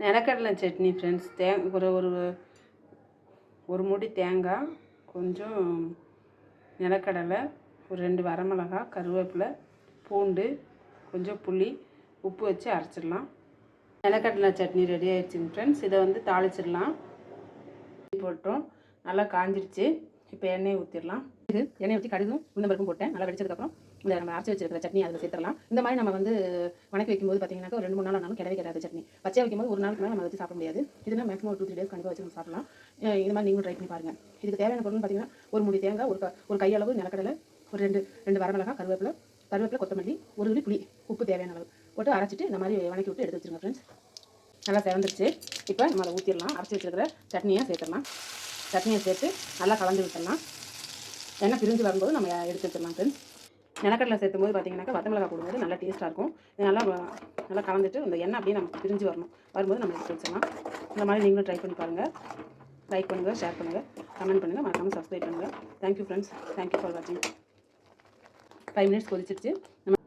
நிலக்கடலை சட்னி ஃப்ரெண்ட்ஸ் தே ஒரு ஒரு ஒரு மூடி தேங்காய் கொஞ்சம் நிலக்கடலை ஒரு ரெண்டு வரமிளகா கருவேப்பிலை பூண்டு கொஞ்சம் புளி உப்பு வச்சு அரைச்சிடலாம். நிலக்கடலை சட்னி ரெடி ஆயிடுச்சுங்க ஃப்ரெண்ட்ஸ் இதை வந்து தாளிச்சிடலாம். போட்டோம். நல்லா காஞ்சிருச்சு. இப்போ எண்ணெயை ஊற்றிடலாம் இது எண்ணெய் ஊற்றி கடுகும் உளுந்த போட்டேன். நல்லா வெடிச்சதுக்கப்புறம் இந்த நம்ம அரைச்சி வச்சிருக்கிற சட்னி அதில் சேர்த்துடலாம். இந்த மாதிரி நம்ம வந்து வணக்கி வைக்கும்போது பார்த்தீங்கன்னா ஒரு ரெண்டு மூணு நாள் ஆனாலும் கிடவே கிடையாது சட்னி. பச்சையாக வைக்கும்போது ஒரு நாளுக்கு மேலே நம்ம வச்சு சாப்பிட முடியாது. இதுனா மேக்ஸிமம் ஒரு டூ த்ரீ டேஸ் கண்டிப்பாக வச்சு நம்ம சாப்பிடலாம். இந்த மாதிரி நீங்களும் ட்ரை பண்ணி பாருங்கள் இதுக்கு தேவையான பொருள்னு பார்த்தீங்கன்னா ஒரு முடி தேங்காய் ஒரு ஒரு கையளவு நிலக்கடலை ஒரு ரெண்டு ரெண்டு வரமிளகா கருவேப்பிலை கருவேப்பிலை கொத்தமல்லி ஒரு துளி புளி உப்பு தேவையான அளவு போட்டு அரைச்சிட்டு இந்த மாதிரி வணக்கி விட்டு எடுத்து வச்சுருங்க ஃப்ரெண்ட்ஸ் நல்லா செவந்துருச்சு இப்போ நம்ம அதை ஊற்றிடலாம் அரைச்சி வச்சிருக்கிற சட்னியாக சேர்த்துடலாம். சட்னியை சேர்த்து நல்லா கலந்து விட்டுடலாம் எண்ணெய் பிரிஞ்சு வரும்போது நம்ம எடுத்து வச்சிடலாம் ஃப்ரெண்ட்ஸ் நிலக்கடலை சேர்த்தும் போது பார்த்தீங்கன்னாக்கா வத்த மிளகா போடும்போது நல்லா டேஸ்ட்டாக இருக்கும். இது நல்லா நல்லா கலந்துட்டு அந்த எண்ணெய் அப்படியே நமக்கு பிரிஞ்சு வரணும். வரும்போது நம்ம எடுத்து வச்சிடலாம். இந்த மாதிரி நீங்களும் ட்ரை பண்ணி பாருங்கள் லைக் பண்ணுங்கள் ஷேர் பண்ணுங்கள் கமெண்ட் பண்ணுங்கள் மறக்காமல் சப்ஸ்கிரைப் பண்ணுங்கள் thank you friends thank you for வாட்சிங் ஃபைவ் மினிட்ஸ் கொதிச்சிருச்சு. நம்ம